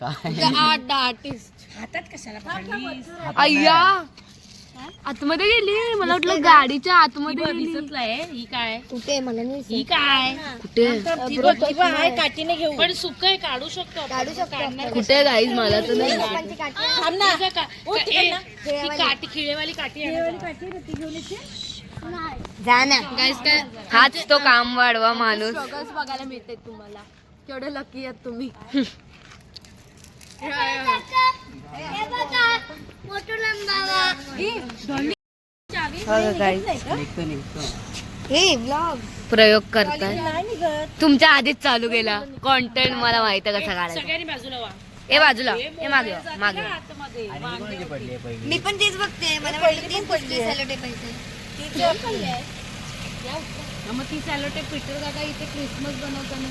काय? आर्टिस्ट हातात कशाला पकडलीस? अय्या आतमध्ये गेली? मला वाटलं गाडीच्या आतमध्ये बघ, गेली. दिसत नाही ही. काय? कुठे मला नाही ही काय? कुठे ती बघ, ती बघ, आहे. काठीने घेऊ पण सुक आहे काढू शकतो आपण. काढू शकतो काढणार कुठे गाईज मला तर नाही काठी थांब ना. का- का- ए, ती काठी खिळेवाली काठी आहे जा ना. गाईज काय? हाच तो काम वाढवा माणूस. बघायला मिळते तुम्हाला. केवढे लकी आहेत तुम्ही. प्रयोग करताय. तुमच्या आधीच चालू केला. कॉन्टेंट मला माहीत आहे कसा काढायचा. सगळ्यांनी बाजूला वा. ए बाजूला. ए मागे मागे मी पण तेच बघते. मला वाटलं तीच पडली मग ती सॅलोटे पीटर दादा इथे क्रिसमस बनवताना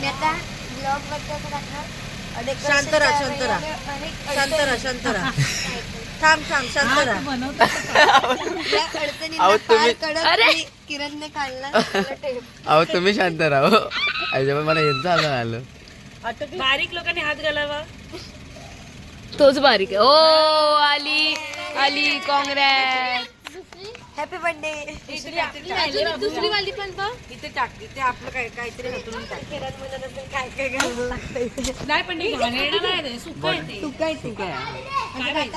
मी आता ब्लॉग बघते असं टाकणार शांत राहा, शांत राहा. शांत राहा शांत राहा. थांब थांब शांत राहा. या अडचणींना अहो, पार तुम्ही- कडक अरे! मी किरणने काढला sellotape. अहो तुम्ही शांत राहा हो. मला यांचं आलं. आलं बारीक लोकांनी हात घालावा. तोच बारीक आहे. ओ आली आली काँग्रेस हॅपी बर्थडे दुसरी वाली. पण इथे टाक. इथे आपलं काय काहीतरी हातून काय काय घालायला लागतंय? नाही पण सुकं आहे ते. तू. काय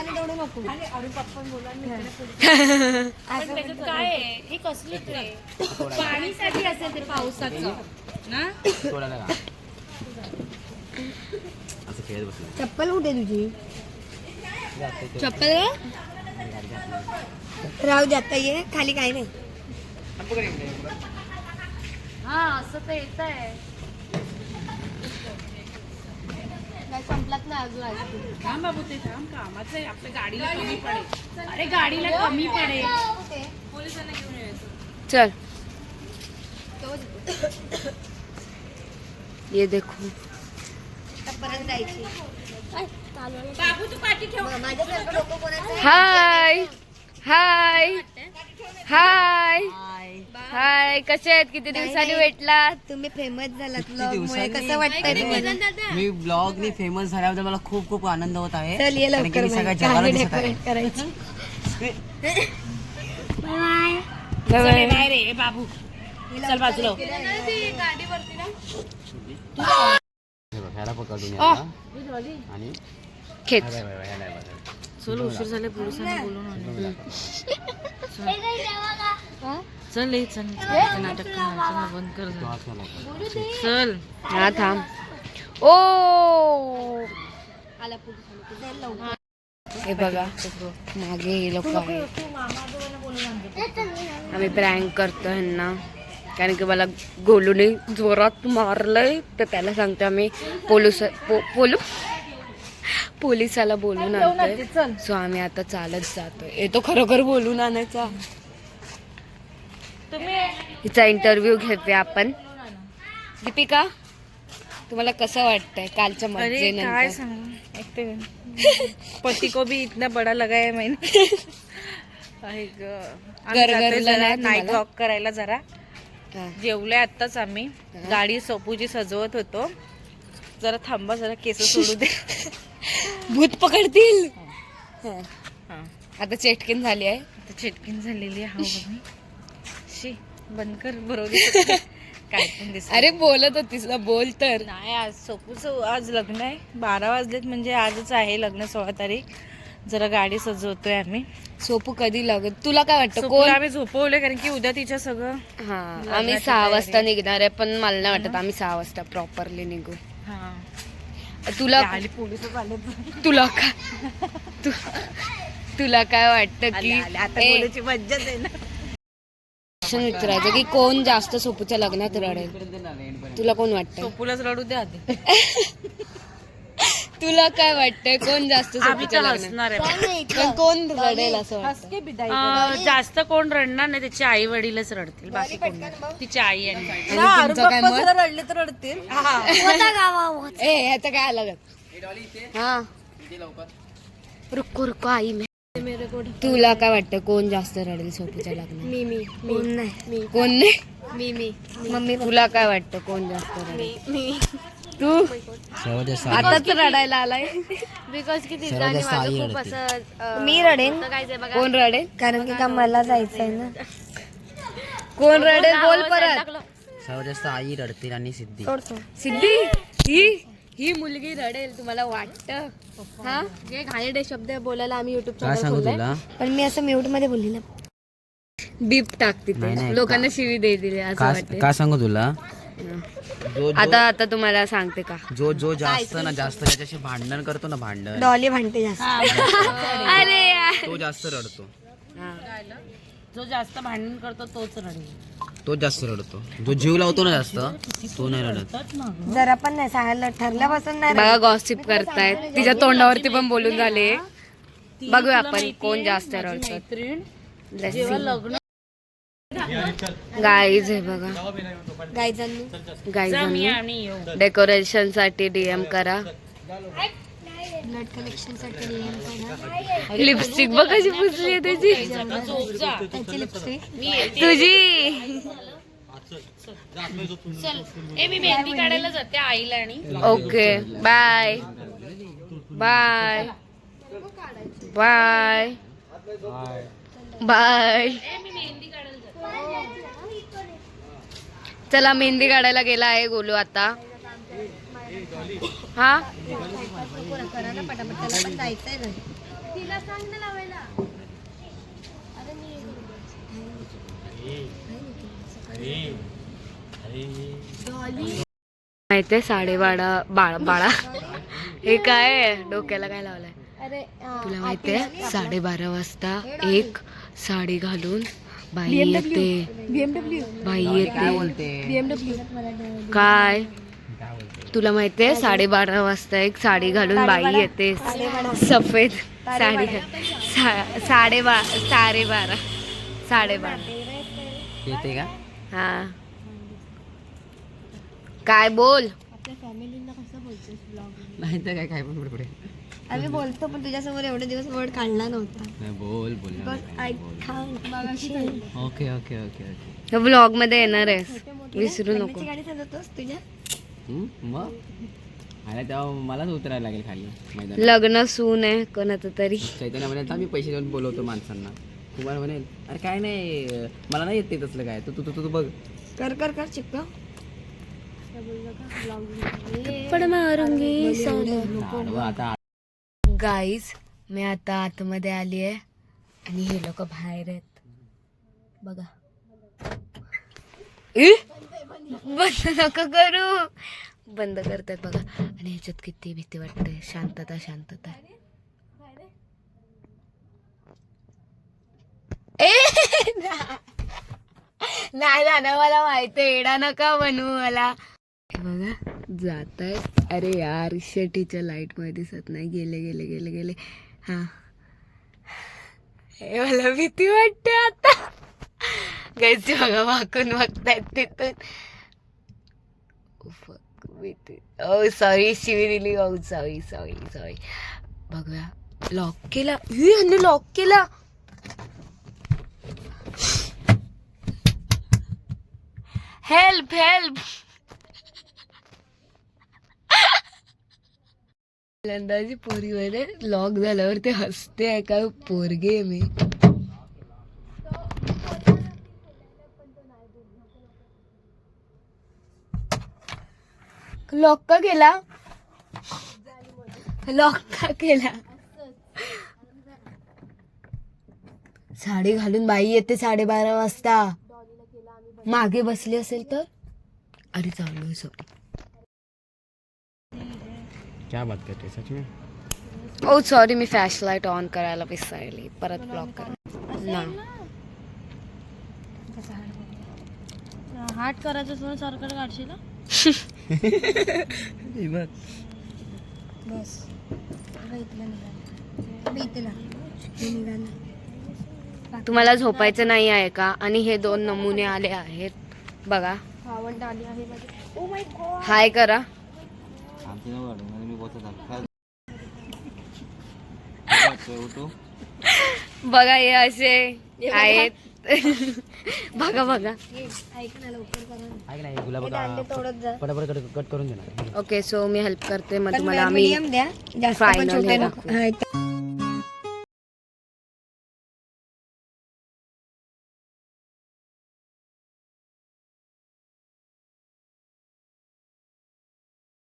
तेवढं नको. आहे? हे कसलं पाणीसाठी असेल ते पावसाचं. ना? चप्पल कुठे तुझी? चप्पल राहू दे आता ये. खाली काही नाही. हा असं तर येत आहे संपलात नाही अजून आईस्क्रीम थांब बाबू ते थांब कामाचं आहे. आपल्या गाडीला कमी पडेल. अरे गाडीला कमी पडेल. पोलिसांना घेऊन यायचं चल ये देखो. परत जायची. बाबू तू पाठी ठेव मग माझ्यासारखं डोकं कोणाचं आहे? हाय. हाय हाय हाय कसे आहेत? किती दिवसांनी भेटलात? तुम्ही फेमस झालात? कसं वाटतंय तुम्हाला? मी ब्लॉगनी फेमस झाल्याबद्दल मला खूप खूप आनंद होत आहे. चल ये कारण की लवकर मी सगळ्या. जगाला दिसत आहे. decorate करायची. हे बाबू. चल बाजूला. हो. हे बघ, ह्याला पकडून या आता. आणि खेच ह्याला ह्याला. चल उशीर झाले पोलिसांना बोलून आणलं. चल. ये, चल. नाटक बंद कर. चल. हा थांब. ओ! हे. बघा मागे हे लोक आम्ही प्रँक करतो ह्यांना. कारण की मला गोलूने जोरात मारलंय. तर त्याला सांगतो आम्ही पोलीस पो, पोलू पोलिसाला बोलून आणतोय. सो आम्ही आता चालत जातोय. येतो खरोखर बोलून आणायचा. हिचा इंटरव्ह्यू घेतोय आपण. दीपिका तुम्हाला कसं वाटतंय कालच्या मजेनंतर पति को भी इतना बड़ा लगा है मैंने. नाईट? वॉक करायला जरा. जेवलोय आत्ताच आम्ही. गाडी सोपूची सजवत होतो. जरा थांबा जरा केस सोडू दे. भूत पकडतील. हा. हा. आता चेटकिन झाली आहे. आता चिटकीन झालेली आहे हा. शी. बंद कर बरोबर. काय पण दिसत अरे बोलत होतीस ना बोल तर. नाही आज सोपूचं आज लग्न आहे. बारा वाजलेत म्हणजे आजच आहे लग्न सोळा तारीख. जरा गाडी सजवतोय आम्ही. सोपू कधी लागत तुला काय वाटतं? कोण? आम्ही झोपवले कारण की उद्या तिच्या सगळं हा आम्ही सहा वाजता निघणार आहे पण मला नाही वाटत आम्ही सहा वाजता प्रॉपरली निघू. हा. तुला तुला काय तु- तुला काय वाटतं की मज्जाच आहे ना प्रश्न विचारायचं की कोण जास्त सोपूच्या लग्नात रडेल? तुला कोण वाटतं? सोपूलाच रडू दे आधी. तुला काय वाटतंय? कोण जास्त आम्ही सोपूच्या तर लग्नात हसणार आहे. नाही, पण कोण रडेल असं वाटतं अं, जास्त कोण रडणार नाही त्याची आई वडीलच रडतील बाकी कोण नाही. तिची आई आणि आणि तुमचं काय मत? रडले तर रडतील. ए ह्याचं काय अलग हा. रुको रुको आई मे. तुला काय वाटतं कोण जास्त रडेल सोपूच्या लग्नात? मी मी कोण नाही. कोण नाही? मी मी मम्मी तुला काय वाटतं कोण जास्त रडेल? मी. तू? सर्वात जास्त आताच रडायला आलाय. बिकॉज की तिचं सर्वात आणि जास्त माझं आई खूप रडते. असं अं, मी रडेन. होतं काय ते बघा. कोण रडेल कारण की का मला जायचंय ना? कोण रडेल बोल परत. सर्वात जास्त आई रडतील आणि सिद्धी. सिद्धी? ही ही मुलगी रडेल तुम्हाला वाटतं? हा? जे घाणेरडे शब्द बोलायला आम्ही युट्यूब काय सांगू तुला? पण मी असं म्यूटमध्ये बोलली ना बीप टाकते नाही. लोकांना शिवी दे दिली असं का वाटते का सांगू तुला? आता जो आता तुम्हाला सांगते का? जो जो जास्त ना जास्त त्याच्याशी भांडण करतो ना भांडण. डॉली भांडते जास्त. अरे यार. तो जास्त रडतो. जो जास्त भांडण करतो तोच रडेल तो जास्त रडतो. जो जीव लावतो ना जास्त तो नाही रडत. जरा पण नाही सांगायला ठरल्यापासून नाही बघा गॉसिप करतायत. तिच्या तोंडावरती पण बोलून झाले. बघूया आपण कोण जास्त रडतो. मैत्रीण? जेव्हा. लग्न गाईज आहे बघा. गायजांनी जा गाईज डेकोरेशनसाठी डीएम करा. ब्लड कलेक्शनसाठी DM करा. लिपस्टिक बघ कशी पुसली आहे त्याची. जा. लिपस्टिक तुझी. चल. ए मी मेहंदी काढायला जाते आईला आणि. Okay bye bye bye bye चला मेहंदी काढायला गेला आहे गोलू आता. हा? माहितीये साडेबारा बाळा बाळा. हे काय? डोक्याला काय लावलंय? अरे तुला माहितीये साडेबारा वाजता एक साडी घालून बाई येते. बीएमडब्ल्यू बाई येते. काय? तुला माहितीये साडेबारा वाजता एक साडी घालून बाई येते. सफेद साडी. सा- साडेबा साडेबारा. साडेबारा. येते का? हा. काय बोल? तर काय काय पण पुढे. आम्ही बोलतो पण तुझ्यासमोर एवढे दिवस वर्ड काढला नव्हता. नाही बोल. Okay okay okay okay. ब्लॉगमध्ये येणार आहेस. विसरू नको. गाडी तुझ्या? मग? आणि तेव्हा मलाच उतरायला लागेल खाली मैदान लग्न सून आहे कोणाचं तरी. चैतन्य म्हणेल "थांब, मी पैसे देऊन बोलवतो माणसांना. कुमार म्हणेल अरे काय नाही मला नाही येते तसलं काय. तू तू तू तू बघ. कर कर कर चिपका पण मारूंगी आडवं आता गाईज मी आता आतमध्ये आली आहे आणि हे लोक बाहेर आहेत. बघा. बंद नको करू. बंद करतात बघा. आणि ह्याच्यात किती भीती वाटते. शांतता शांतता. ए नाही ना मला माहिती येणार नका म्हणू मला. बघा. जात आहेत अरे यार शेटीच्या लाइट दिसत नाही. गेले गेले गेले गेले. हां. हे मला भीती वाटते आता. गायचे बघा वाकून वागतायत तिथून. भीती. Oh, ओ सॉरी शिवी दिली. ओ सॉरी सॉरी सॉरी बघूया. लॉक केला. ह्याने लॉक केला. हेल्प हेल्प पहिल्यांदाची पोरीमध्ये लॉक झाल्यावर ते हसते आहे का? पोरगे मी. लॉक का केला? लॉक का केला? साडी घालून बाई येते साडेबारा वाजता. मागे बसली असेल तर? अरे चालू आहे सॉरी क्या बात करते सच में? ओ सॉरी मी फ्लॅश लाइट ऑन करायला विसरली परत ब्लॉक कर. ना हाट करायचं थोडं सरकार काढशील बस. हे तुम्हाला झोपायचं नाही आहे का? आणि हे दोन नमुने आले आहेत. बघा. भावंड आली आहे माझी. ओ माय गॉड हाय करा. आमची मी बोलत बघा हे असे आहेत. बघा बघा. हे ओके सो मी हेल्प करते मग पण तुम्हाला आम्ही medium